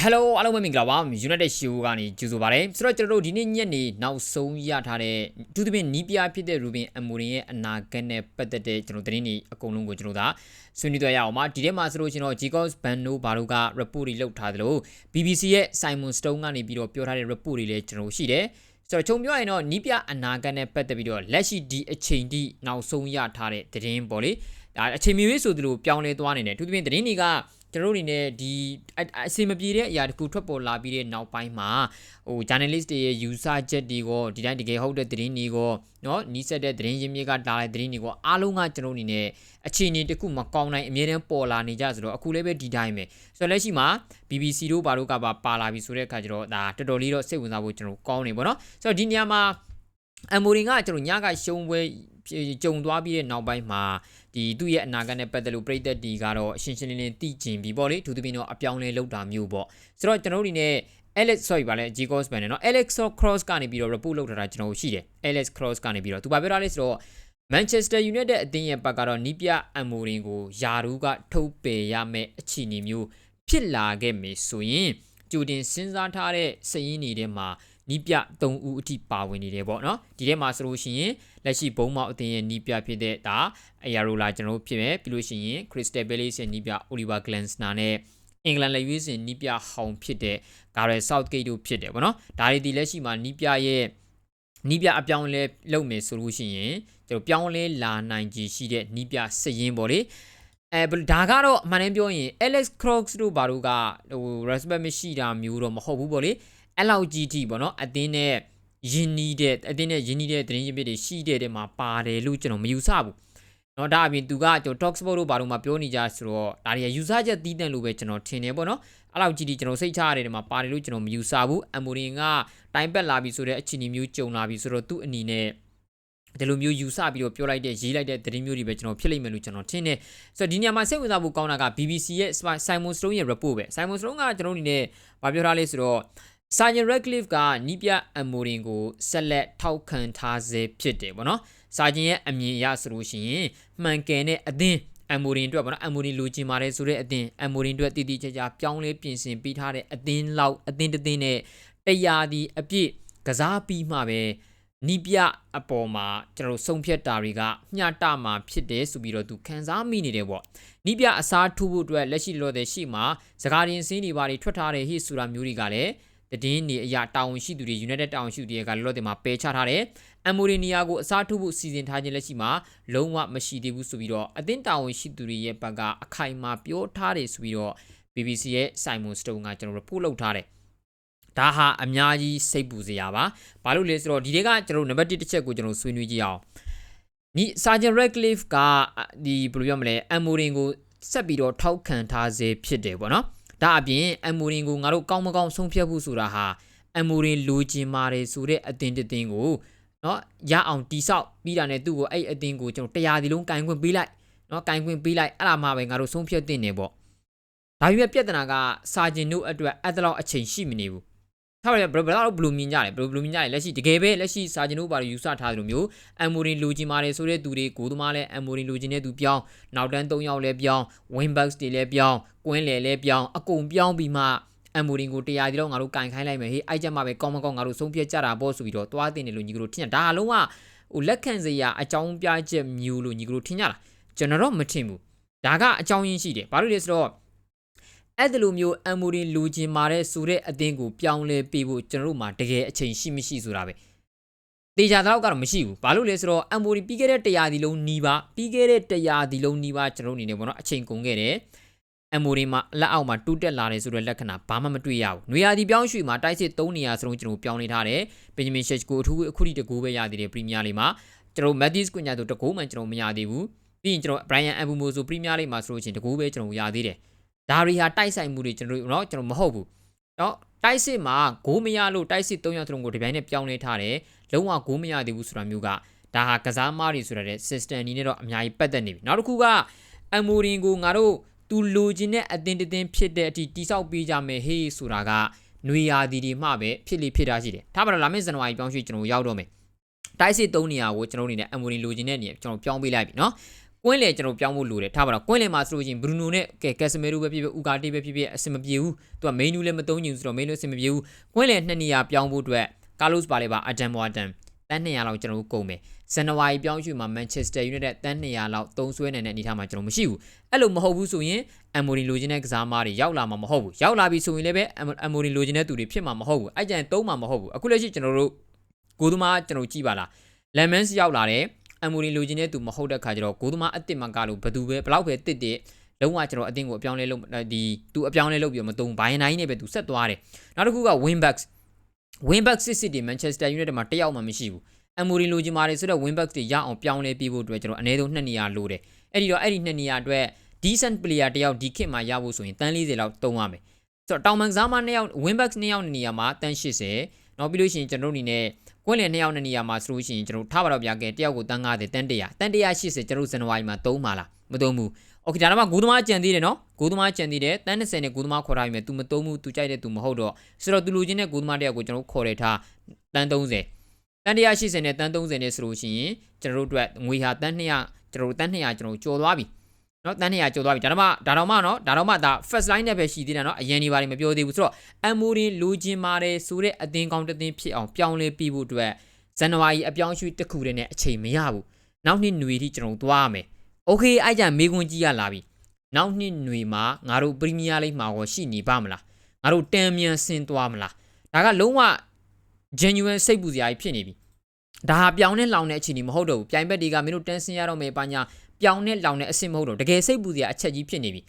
ဟယ်လိုအားလုံးပဲမင်္ဂလာပါ United Show ကနေကြိုဆိုပါရစေဆိုတော့ကျွန်တော်တို့ဒီနေ့ညနေနောက်ဆုံးရထားတဲ့သူသဖြင့်နီးပြဖြစ်တဲ့ Ruben Amorim ရဲ့အနာဂတ်နဲ့ပတ်သက်တဲ့ကျွန်တော်သတင်းတွေအကုန်လုံးကိုကျွန်တော်ဒါဆွေးနွေးသွားရအောင်ပါဒီထဲမှာဆိုလို့ကျွန်တော် Jacobs Bano ဘာတို့က report တွေလုပ်ထားသလို BBC ရဲ့ Simon Stone ကနေပြီးတော့ပြောထားတဲ့ report တွေလည်းကျွန်တော်ရှိတယ်ဆိုတော့ခြုံပြောရင်တော့နီးပြအနာဂတ်နဲ့ပတ်သက်ပြီးတော့လက်ရှိဒီအချိန်ထိနောက်ဆုံးရထားတဲ့သတင်းပေါ့လေဒါအချိန်မီရေးဆိုသလိုပြောင်းလဲသွားနေတယ်သူသဖြင့်သတင်းတွေက ကျွန်တော်အနေနဲ့ဒီအစီမပြေတဲ့အရာတခုထွက်ပေါ်လာပြီးတဲ့နောက်ပိုင်းမှာဟို journalist တွေရဲ့ယူဆချက်တွေကိုဒီတိုင်းတကယ်ဟုတ်တဲ့သတင်းတွေကိုနော်နီးစက်တဲ့သတင်းရင်းမြစ်ကတားတဲ့သတင်းတွေကိုအားလုံးကကျွန်တော်အနေနဲ့အခြေအနေတခုမကောင်းနိုင်အမြဲတမ်းပေါ်လာနေကြဆိုတော့အခုလည်းပဲဒီတိုင်းပဲဆိုတော့လက်ရှိမှာ BBC တို့ဘာတို့ကပါပါလာပြီဆိုတဲ့အခါကျတော့ဒါတော်တော်လေးတော့စိတ်ဝင်စားဖို့ကျွန်တော်ကောင်းနေပါတော့ဆိုတော့ဒီနေရာမှာ အမ်မိုရင်ကကျွန်တော်ညကရှုံးပွဲကြုံသွားပြီးတဲ့နောက်ပိုင်းမှာဒီသူ့ရဲ့အနာဂတ်နဲ့ပတ်သက်လို့ပြည်သက်တီကတော့အရှင်းရှင်းလင်းလင်းသိကျင်ပြီပေါ့လေသူတို့ပြင်တော့အပြောင်းလဲလုပ်တာမျိုးပေါ့ဆိုတော့ကျွန်တော်တို့အနေနဲ့ Alex sorry ပါလဲ G Cross ပဲနော် Alex Cross ကနေပြီးတော့ report လုပ်ထားတာကျွန်တော်ရှိတယ် Alex Cross ကနေပြီးတော့သူပါပြောတာလဲဆိုတော့ Manchester United အသင်းရဲ့ဘက်ကတော့နီးပြအမ်မိုရင်ကိုယာရူးကထုတ်ပယ်ရမယ့်အခြေအနေမျိုးဖြစ်လာခဲ့မယ်ဆိုရင်ကြိုတင်စဉ်းစားထားတဲ့စည်ရင်းတွေထဲမှာနီးပြ3ဦးအထိပါဝင်နေတယ်ပေါ့နော်ဒီထဲမှာဆိုလို့ရှိရင်လက်ရှိဘုံမောက်အသင်းရဲ့နီးပြဖြစ်တဲ့ဒါအယာရိုလာကျွန်တော်တို့ဖြစ်မယ်ပြီးလို့ရှိရင် Crystal Palace ရဲ့နီးပြ Oliver Glasner နဲ့အင်္ဂလန်လက်ရွေးစင်နီးပြဟောင်ဖြစ်တဲ့ Gareth Southgate တို့ဖြစ်တယ်ပေါ့နော်ဒါတွေဒီလက်ရှိမှာနီးပြရဲ့နီးပြအပြောင်းလဲလုပ်မယ်ဆိုလို့ရှိရင်ကျွန်တော်ပြောင်းလဲလာနိုင်ကြီးရှိတဲ့နီးပြစရင်ပေါ့လေအဲဒါကတော့အမှန်တမ်းပြောရင် Alex Crocs တို့ဘာတို့ကဟို respect မရှိတာမျိုးတော့မဟုတ်ဘူးပေါ့လေ အဲ့လောက်ကြီးထိပေါ့နော်အသင်းနဲ့ယင်းနီးတဲ့အသင်းနဲ့ယင်းနီးတဲ့သတင်းရင်းမြစ်တွေရှိတဲ့တဲ့မှာပါတယ်လို့ကျွန်တော်မယူဆဘူးเนาะဒါအပြင်သူကကျွန်တော် talk sport တို့ဘာလို့မှပြောနေကြဆိုတော့ဒါတွေက user ချက်တီးတန့်လို့ပဲကျွန်တော်ထင်တယ်ပေါ့နော်အဲ့လောက်ကြီးဒီကျွန်တော်စိတ်ချရတယ်ဒီမှာပါတယ်လို့ကျွန်တော်မယူဆဘူးအမိုရင်ကတိုင်ပက်လာပြီဆိုတဲ့အခြေအနေမျိုးကြုံလာပြီဆိုတော့သူ့အနေနဲ့ဒီလိုမျိုးယူဆပြီးတော့ပြောလိုက်တဲ့ရေးလိုက်တဲ့သတင်းမျိုးတွေပဲကျွန်တော်ဖြစ်လိမ့်မယ်လို့ကျွန်တော်ထင်တယ်ဆိုတော့ဒီနေရာမှာစိတ်ဝင်စားဖို့ကောင်းတာက BBC ရဲ့ Simon Stone ရဲ့ report ပဲ Simon Stone ကကျွန်တော်အနေနဲ့ဗာပြောထားလဲဆိုတော့ စာဂျန်ရက်လစ်ကနီးပြအမိုရင်ကိုဆက်လက်ထောက်ခံထားစေဖြစ်တယ်ပေါ့နော်စာဂျန်ရဲ့အမြင်အရဆိုလို့ရှိရင်မှန်ကန်တဲ့အသင်းအမိုရင်အတွက်ပေါ့နော်အမိုရင်လိုချင်ပါတယ်ဆိုတဲ့အသင်းအမိုရင်အတွက်တည်တည်ချာချာပြောင်းလဲပြင်ဆင်ပေးထားတဲ့အသင်းလောက်အသင်းတစ်သင်းနဲ့တရားဒီအပြည့်ကစားပြီးမှပဲနီးပြအပေါ်မှာကျွန်တော်ဆုံးဖြတ်တာတွေကမျှတမှာဖြစ်တယ်ဆိုပြီးတော့သူခံစားမိနေတယ်ပေါ့နီးပြအစားထိုးဖို့အတွက်လက်ရှိလောတဲ့ရှိမှာစကားရင်စင်းတွေဘာတွေထွက်ထားတဲ့ဟိဆိုတာမျိုးတွေကလည်း တည်င်းနေအရာတာဝန်ရှိသူတွေ United တာဝန်ရှိသူတွေကလောလောဆယ်မှာပယ်ချထားတယ်။အမ်မိုရီနီယာကိုအစားထိုးဖို့စီစဉ်ထားခြင်းလက်ရှိမှာလုံးဝမရှိသေးဘူးဆိုပြီးတော့အသင်းတာဝန်ရှိသူတွေရဲ့ဘက်ကအခိုင်အမာပြောထားတယ်ဆိုပြီးတော့ BBC ရဲ့ Simon Stone ကကျွန်တော် report လုပ်ထားတယ်။ဒါဟာအများကြီးစိတ်ပူစရာပါ။ဘာလို့လဲဆိုတော့ဒီတွေကကျွန်တော်နံပါတ်1တစ်ချက်ကိုကျွန်တော်ဆွေးနွေးကြည့်အောင်။ဒီ Sergeant Radcliffe ကဒီဘယ်လိုပြောမလဲအမ်မိုရင်ကိုဆက်ပြီးတော့ထောက်ခံထားစေဖြစ်တယ်ပေါ့နော်။ ဒါအပြင်အမ်မိုရင်ကိုငါတို့ကောင်းမကောင်းဆုံးဖြတ်ဖို့ဆိုတာဟာအမ်မိုရင်လိုချင်ပါတယ်ဆိုတဲ့အတင်တင်တင်ကိုနော်ရအောင်တိဆောက်ပြီးတာနဲ့သူ့ကိုအဲ့အတင်ကိုကျွန်တော်တရားဒီလုံးကန်ခွင့်ပေးလိုက်နော်ကန်ခွင့်ပေးလိုက်အဲ့ဒါမှပဲငါတို့ဆုံးဖြတ်တင်နေပေါ့ဒါပေမဲ့ပြဿနာကစာဂျင်တို့အတွက်အဲ့တလောက်အချိန်ရှိမနေဘူး ထားရဘယ်တော့ဘလူးမြင်ကြတယ်ဘလူးမြင်ကြတယ်လက်ရှိတကယ်ပဲလက်ရှိစာကျင်တို့ဘာလို့ယူဆထားတယ်လို့မျိုးအမ်မိုရင်လူဂျီမာတယ်ဆိုတဲ့သူတွေကိုသမားလဲအမ်မိုရင်လူဂျီနဲ့သူပြောင်းနောက်တန်း၃ယောက်လဲပြောင်းဝင်းဘတ်စ်တွေလဲပြောင်းကွင်းလေလဲပြောင်းအကုန်ပြောင်းပြီးမှအမ်မိုရင်ကိုတရားဒီတော့ငါတို့ကင်ခိုင်းလိုက်မယ်ဟေးအဲ့ကြမှာပဲကောင်းမကောင်းငါတို့ဆုံးဖြတ်ကြတာပေါ့ဆိုပြီးတော့သွားတင်တယ်လို့ညီကတို့ထင်ကြဒါအလုံးကဟိုလက်ခံစရာအကြောင်းပြချက်မျိုးလို့ညီကတို့ထင်ကြလားကျွန်တော်တော့မထင်ဘူးဒါကအကြောင်းရင်းရှိတယ်ဘာလို့လဲဆိုတော့ အဲ့ဒီလိုမျိုးအမ်မိုရင်လူချင်းမာတဲ့ဆိုတဲ့အသင်းကိုပြောင်းလဲပေးဖို့ကျွန်တော်တို့မှာတကယ်အချိန်ရှိမရှိဆိုတာပဲတေချာတော့ကတော့မရှိဘူးဘာလို့လဲဆိုတော့အမ်မိုရီပြီးခဲ့တဲ့တရားဒီလုံးနီးပါပြီးခဲ့တဲ့တရားဒီလုံးနီးပါကျွန်တော်အနေနဲ့ပေါ့နော်အချိန်ကုန်ခဲ့တယ်အမ်မိုရီမှာလက်အောက်မှာတူးတက်လာတယ်ဆိုတဲ့လက္ခဏာဘာမှမတွေ့ရဘူး။နွေရာသီပြောင်းရွှေ့မှာတိုက်စစ်3နေရာစလုံးကျွန်တော်ပြောင်းနေထားတယ်။ဘင်ဂျမင်ရှက်ကိုအထူးအခုထိတကူပဲရသေးတယ်ပရီးမီးယားလိမှာကျွန်တော်မက်သီးစ်ကွန်ညာတို့တကူမှကျွန်တော်မရသေးဘူး။ပြီးရင်ကျွန်တော်ဘရိုင်ယန်အဘူမိုဆိုပရီးမီးယားလိမှာဆိုလို့ချင်းတကူပဲကျွန်တော်ရသေးတယ်။ ဒါရီဟာတိုက်ဆိုင်မှုတွေကျွန်တော်တို့เนาะကျွန်တော်မဟုတ်ဘူး။เนาะတိုက်စစ်မှာဂိုးမရလို့တိုက်စစ်3ယောက်တုံးကိုဒီပိုင်းနဲ့ပြောင်းနေထားတယ်။လုံးဝဂိုးမရသေးဘူးဆိုတာမျိုးကဒါဟာကစားမားတွေဆိုတဲ့ system အနေနဲ့တော့အများကြီးပတ်သက်နေပြီ။နောက်တစ်ခုကအမ်မိုရင်ကိုငါတို့သူလိုချင်တဲ့အတင်းတင်းဖြစ်တဲ့အထိတိဆောက်ပေးကြမယ်ဟေးဆိုတာကနွေရာသီတွေမှပဲဖြစ်လိဖြစ်တာရှိတယ်။ဒါမှမဟုတ်လာမယ့်ဇန်နဝါရီပြောင်းရွှေ့ကျွန်တော်ရောက်တော့မယ်။တိုက်စစ်၃နေရာကိုကျွန်တော်အနေနဲ့အမ်မိုရင်လိုချင်တဲ့နေရာကျွန်တော်ပြောင်းပေးလိုက်ပြီနော် ကွင်းလေကျွန်တော်ပြောင်းဖို့လိုတယ်ထားပါတော့ကွင်းလေမှာဆိုလို့ရှိရင်ဘရူနိုနဲ့ကဲကက်စမီရိုပဲဖြစ်ဖြစ်ဥကာတီပဲဖြစ်ဖြစ်အဆင်မပြေဘူးသူကမိန်နူလည်းမသုံးညင်ဆိုတော့မိန်နူအဆင်မပြေဘူးကွင်းလေနှစ်နေရာပြောင်းဖို့အတွက်ကာလော့စ်ပါလေပါအဒမ်ဝါတန်တန်း200လောက်ကျွန်တော်တို့ကုန်မယ်ဇန်နဝါရီပြောင်းရွှေ့မှာမန်ချက်စတာယူနိုက်တက်တန်း200လောက်သုံးဆွဲနိုင်တဲ့အနေအထားမှာကျွန်တော်မရှိဘူးအဲ့လိုမဟုတ်ဘူးဆိုရင်အမ်မိုရီလိုချင်တဲ့ကစားမားတွေရောက်လာမှာမဟုတ်ဘူးရောက်လာပြီဆိုရင်လည်းပဲအမ်မိုရီလိုချင်တဲ့သူတွေဖြစ်မှာမဟုတ်ဘူးအဲ့ကြရင်သုံးမှာမဟုတ်ဘူးအခုလက်ရှိကျွန်တော်တို့ကိုသမားကျွန်တော်ကြည့်ပါလားလမ်မန်စ်ရောက်လာတယ် အမ်မိုရီလိုချင်တဲ့သူမဟုတ်တဲ့ခါကျတော့ကိုသမားအစ်စ်မကလို့ဘယ်သူပဲဘလောက်ပဲတစ်တစ်လုံးဝကျွန်တော်အတင်းကိုအပြောင်းလဲလုပ်ဒီသူအပြောင်းလဲလုပ်ပြီးတော့မသုံးဘိုင်းနိုင်နဲ့ပဲသူဆက်သွားတယ်နောက်တစ်ခုက Winbacks Winback City Manchester United မှာတယောက်မှမရှိဘူးအမိုရီလိုချင်ပါတယ်ဆိုတော့ Winback တွေရအောင်ပြောင်းလဲပြီးဖို့အတွက်ကျွန်တော်အနည်းဆုံး2နေရာလိုတယ်အဲ့ဒီတော့အဲ့ဒီ2နေရာအတွက် decent player တယောက်ဒီခေတ်မှာရဖို့ဆိုရင်တန်း40လောက်တုံးရမယ်ဆိုတော့တောင်မန်ကစားမ2ယောက် Winback 2ယောက်နေရာမှာတန်း80နောက်ပြီးလို့ရှိရင်ကျွန်တော်တို့အနေနဲ့ ကွင်းလင်2ယောက်နေရာမှာဆိုလို့ရှိရင်ကျွန်တော်ထားပါတော့ပြခဲ့တယောက်ကိုတန်း90တန်း100တန်း180ကျွန်တော်ဇန်နဝါရီမှာသုံးပါလားမသုံးဘူးโอเคဒါတော့မှဂိုးသမားကြံသေးတယ်နော်ဂိုးသမားကြံသေးတယ်တန်း20နဲ့ဂိုးသမားခေါ်ထားပြီမဲ့ तू မသုံးဘူး तू ကြိုက်တဲ့ तू မဟုတ်တော့ဆိုတော့ तू လူချင်းတဲ့ဂိုးသမားတယောက်ကိုကျွန်တော်ခေါ်ရထားတန်း30တန်း180နဲ့တန်း30နဲ့ဆိုလို့ရှိရင်ကျွန်တော်တို့အတွက်ငွေဟာတန်း200ကျွန်တော်တို့တန်း200ကျွန်တော်ကျော်သွားပြီ နော်တန်း200ကျော်သွားပြီဒါတော့မှဒါတော့မှနော်ဒါတော့မှဒါ first line နဲ့ပဲရှိသေးတယ်နော်အရင်နေပါလိမ့်မပြောသေးဘူးဆိုတော့အမ်မိုရင်လူချင်းပါတယ်ဆိုတဲ့အသင်းကောင်းတစ်သင်းဖြစ်အောင်ပြောင်းလဲပြီးဖို့အတွက်ဇန်နဝါရီအပြောင်းရွှေ့တစ်ခုတည်းနဲ့အချိန်မရဘူးနောက်နှစ်ຫນွေထိကျွန်တော်သွားရမယ်โอเคအဲ့ကြမေကွန်ကြီးရလာပြီနောက်နှစ်ຫນွေမှာငါတို့ပရီးမီးယားလိဂ်မှာရောရှိနေပါမလားငါတို့တန်မြန်ဆင်းသွားမလားဒါကလုံးဝ genuine စိတ်ပူစရာကြီးဖြစ်နေပြီဒါဟာပြောင်းနဲ့လောင်တဲ့အခြေအနေမဟုတ်တော့ဘူးပြိုင်ဘက်တွေကမင်းတို့တန်းဆင်းရတော့မယ်ပါညာ ပြောင်းနဲ့လောင်တဲ့အဆင့်မဟုတ်တော့တကယ်စိတ်ပူစရာအချက်ကြီးဖြစ်နေပြီ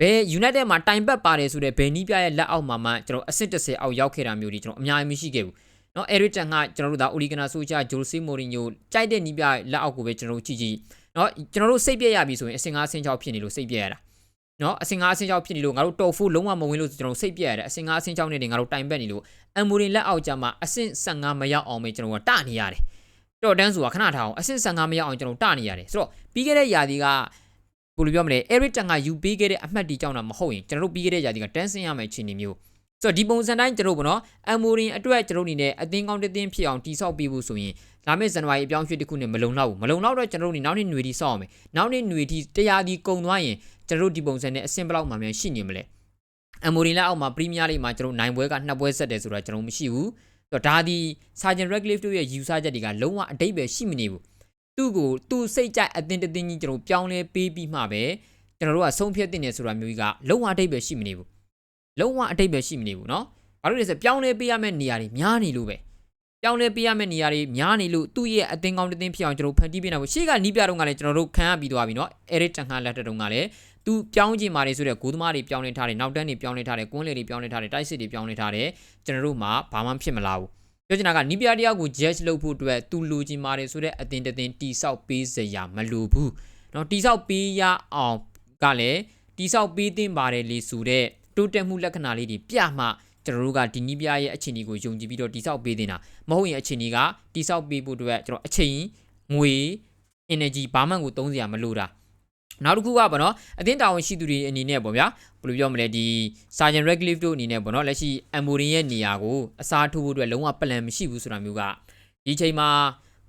ဘယ် United မှာတိုင်ပတ်ပါတယ်ဆိုတဲ့ဘယ်နီးပြရဲ့လက်အောက်မှာမှကျွန်တော်အဆင့်30အောက်ရောက်ခဲ့တာမျိုးတွေကျွန်တော်အများကြီးမရှိခဲ့ဘူးเนาะ Eric Ten ကကျွန်တော်တို့ဒါ Ole Gunnar Solskjaer Jose Mourinho ကြိုက်တဲ့နီးပြလက်အောက်ကိုပဲကျွန်တော်တို့ကြည့်ကြည့်เนาะကျွန်တော်တို့စိတ်ပြက်ရပြီဆိုရင်အဆင့်5အဆင့်6ဖြစ်နေလို့စိတ်ပြက်ရတာเนาะအဆင့်5အဆင့်6ဖြစ်နေလို့ငါတို့တော်ဖို့လုံးဝမဝင်လို့ကျွန်တော်တို့စိတ်ပြက်ရတယ်အဆင့်5အဆင့်6နဲ့ငါတို့တိုင်ပတ်နေလို့အမ်မိုရင်လက်အောက်ကြမှာအဆင့်15မရောက်အောင်ပဲကျွန်တော်ကတနေရတယ် တော့တန်းဆိုတာခဏထားအောင်အဆင့်15မရောက်အောင်ကျွန်တော်တနေရတယ်ဆိုတော့ပြီးခဲ့တဲ့ຢာဒီကဘယ်လိုပြောမလဲ Eric Ten ကယူပေးခဲ့တဲ့အမှတ်တီကြောင့်တော့မဟုတ်ရင်ကျွန်တော်တို့ပြီးခဲ့တဲ့ຢာဒီကတန်းဆင်းရမယ်ခြေနေမျိုးဆိုတော့ဒီပုံစံတိုင်းကျွန်တော်တို့ဗောနော်အမ်မိုရင်အတွက်ကျွန်တော်အနေနဲ့အသင်းကောင်းတစ်သင်းဖြစ်အောင်တိဆောက်ပေးဖို့ဆိုရင်လာမယ့်ဇန်နဝါရီအပြောင်းရွှေ့တစ်ခုနဲ့မလုံလောက်ဘူးမလုံလောက်တော့ကျွန်တော်တို့နေနောက်နေ့ຫນွေတီဆောက်အောင်မယ်နောက်နေ့ຫນွေတီတရားဒီကုံသွားရင်ကျွန်တော်တို့ဒီပုံစံနဲ့အဆင့်ဘလောက်မှမြန်ရှိနေမလဲအမ်မိုရင်လက်အောက်မှာပရီးမီးယားလိမှာကျွန်တော်နိုင်ပွဲကနှစ်ပွဲဆက်တယ်ဆိုတာကျွန်တော်မရှိဘူး တော့ဒါဒီ Sergeant Radcliffe တို့ရဲ့ယူဆချက်တွေကလုံးဝအတိတ်ပဲရှိမနေဘူးသူ့ကိုသူ့စိတ်ကြိုက်အသင်းတစ်သင်းကြီးကျွန်တော်ပြောင်းလဲပေးပြီးမှပဲကျွန်တော်တို့ကဆုံးဖြတ်တင်နေဆိုတာမျိုးကြီးကလုံးဝအတိတ်ပဲရှိမနေဘူးလုံးဝအတိတ်ပဲရှိမနေဘူးเนาะဘာလို့လဲဆိုပြောင်းလဲပေးရမယ့်နေရာတွေများနေလို့ပဲပြောင်းလဲပေးရမယ့်နေရာတွေများနေလို့သူ့ရဲ့အသင်းကောင်းတစ်သင်းဖြစ်အောင်ကျွန်တော်ဖန်တီးပေးနိုင်ဖို့ရှေ့ကနီးပြတော့ကလည်းကျွန်တော်တို့ခံရပြီးသွားပြီเนาะ Eric Ten Hag လက်ထက်တုန်းကလည်း သူပြောင်းချင်ပါတယ်ဆိုတဲ့ဂိုးသမားတွေပြောင်းလဲထားတယ်နောက်တန်းတွေပြောင်းလဲထားတယ်ကွန်းလေတွေပြောင်းလဲထားတယ်တိုက်စစ်တွေပြောင်းလဲထားတယ်ကျွန်တော်တို့မှဘာမှဖြစ်မလာဘူးပြောချင်တာကနီးပြတယောက်ကို judge လုပ်ဖို့အတွက်သူလူချင်ပါတယ်ဆိုတဲ့အတင်းတင်းတီဆောက်ပေးစရာမလိုဘူးเนาะတီဆောက်ပေးရအောင်ကလည်းတီဆောက်ပေးသင့်ပါတယ်လေဆိုတဲ့တိုးတက်မှုလက္ခဏာလေးတွေပြမှကျွန်တော်တို့ကဒီနီးပြရဲ့အခြေအနေကိုယုံကြည်ပြီးတော့တိဆောက်ပေးတင်တာမဟုတ်ရင်အခြေအနေကတိဆောက်ပေးဖို့အတွက်ကျွန်တော်အချိန်ငွေ energy ဘာမှကိုသုံးစရာမလိုတာ နောက်တစ်ခုကပေါ့နော်အသင်းတာဝန်ရှိသူတွေအနေနဲ့ပေါ့ဗျာဘယ်လိုပြောမလဲဒီ Sergeant Radcliffe တို့အနေနဲ့ပေါ့နော်လက်ရှိ Amorin ရဲ့နေရာကိုအစားထိုးဖို့အတွက်လုံးဝပလန်မရှိဘူးဆိုတာမျိုးကဒီချိန်မှာ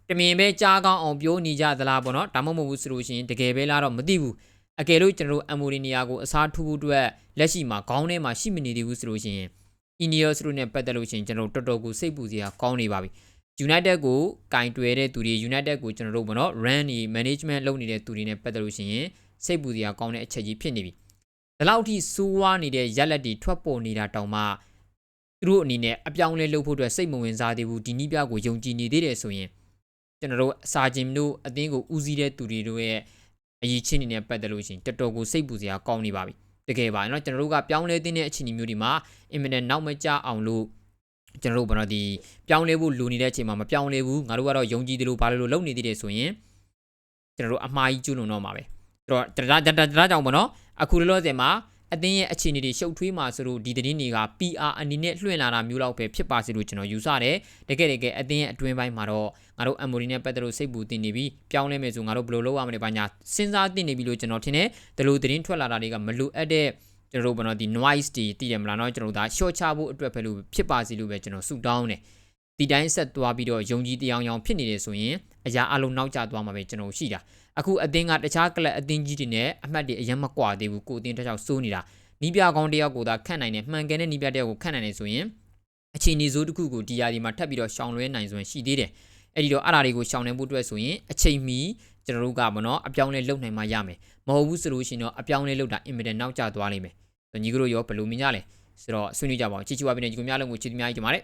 တမင်ပဲကြားကောင်းအောင်ပြောနေကြသလားပေါ့နော်ဒါမှမဟုတ်ဘူးဆိုလို့ရှိရင်တကယ်ပဲလားတော့မသိဘူးအကယ်လို့ကျွန်တော်တို့ Amorin နေရာကိုအစားထိုးဖို့အတွက်လက်ရှိမှာခေါင်းထဲမှာရှိမနေသေးဘူးဆိုလို့ရှိရင် Ineos တို့နဲ့ပတ်သက်လို့ရှိရင်ကျွန်တော်တို့တော်တော်ကိုစိတ်ပူစရာကောင်းနေပါပြီ United ကိုကင်တွယ်တဲ့သူတွေ United ကိုကျွန်တော်တို့ဘောနော် run နေ management လုပ်နေတဲ့သူတွေနဲ့ပတ်သက်လို့ရှိရင်စိတ်ပူစရာကောင်းတဲ့အချက်ကြီးဖြစ်နေပြီဒီလောက်ထိစိုးဝါးနေတဲ့ရက်လက်တွေထွက်ပေါ်နေတာတောင်မှသူတို့အနေနဲ့အပြောင်းလဲလုပ်ဖို့အတွက်စိတ်မဝင်စားသေးဘူးဒီနည်းပြကိုယုံကြည်နေသေးတယ်ဆိုရင်ကျွန်တော်တို့စာဂျင်တို့အသင်းကိုဦးစီးတဲ့သူတွေတို့ရဲ့အရေးချင်းတွေနဲ့ပတ်သက်လို့ရှိရင်တော်တော်ကိုစိတ်ပူစရာကောင်းနေပါပြီတကယ်ပါเนาะကျွန်တော်တို့ကပြောင်းလဲတဲ့အခြေအနေမျိုးတွေမှာအင်မတန်နောက်မကျအောင်လို့ ကျွန်တော်တို့ဘာလို့ဒီပြောင်းလဲဖို့လိုနေတဲ့အချိန်မှာမပြောင်းလဲဘူးငါတို့ကတော့ယုံကြည်တယ်လို့ဘာလို့လုပ်နေသေးတယ်ဆိုရင်ကျွန်တော်တို့အမှားကြီးကျွလွန်တော့မှာပဲတော့ဒါဒါဒါဒါကြောင့်ပေါ့နော်အခုလောလောဆယ်မှာအသင်းရဲ့အခြေအနေတွေရှုပ်ထွေးမှာဆိုလို့ဒီသတင်းတွေက PR အနေနဲ့လွှင့်လာတာမျိုးလောက်ပဲဖြစ်ပါစေလို့ကျွန်တော်ယူဆတယ်တကယ်တကယ်အသင်းရဲ့အတွင်းပိုင်းမှာတော့ငါတို့အမ်မိုရီနဲ့ပတ်သက်လို့စိတ်ပူတင်နေပြီပြောင်းလဲမယ်ဆိုငါတို့ဘယ်လိုလုပ်ရမလဲဘာညာစဉ်းစားတင်နေပြီလို့ကျွန်တော်ထင်တယ်ဒီလိုသတင်းထွက်လာတာတွေကမလိုအပ်တဲ့ ကျွန်တော်တို့ဘာလို့ဒီ noise တွေတည်တယ်မလားเนาะကျွန်တော်တို့ဒါ short ချဖို့အတွက်ပဲလို့ဖြစ်ပါစေလို့ပဲကျွန်တော်ဆုတောင်းတယ်ဒီတိုင်းဆက်သွားပြီးတော့ယုံကြည်တရားအောင်ဖြစ်နေတယ်ဆိုရင်အရာအလုံးနောက်ကျသွားမှာပဲကျွန်တော်ရှိတာ အခုအသင်းကတခြားကလပ်အသင်းကြီးတွေနဲ့အမှတ်တွေအရင်မကွာသေးဘူးကိုအသင်းတစ်ယောက်စိုးနေတာနီးပြကောင်းတစ်ယောက်ကိုသာခန့်နိုင်တယ်မှန်ကန်တဲ့နီးပြတစ်ယောက်ကိုခန့်နိုင်တယ်ဆိုရင်အခြေအနေစိုးတစ်ခုကိုဒီယာဒီမှာထပ်ပြီးတော့ရှောင်လွှဲနိုင်စွမ်းရှိသေးတယ်အဲ့ဒီတော့အဲ့ဒါတွေကိုရှောင်နိုင်ဖို့အတွက်ဆိုရင်အချိန်မီ ကျွန်တော်တို့ကဗောနော်အပြောင်းလဲလုပ်နိုင်မှရမယ်မဟုတ်ဘူးဆိုလို့ရှိရင်တော့အပြောင်းလဲလုပ်တာအင်မတန်နောက်ကျသွားလိမ့်မယ်ညီကတို့ရောဘယ်လိုမြင်ကြလဲဆိုတော့ဆွေးနွေးကြပါအောင်ချီချူပါပြီးနေညီကိုများလုံးကိုချီးသမားကြီးကြပါမယ်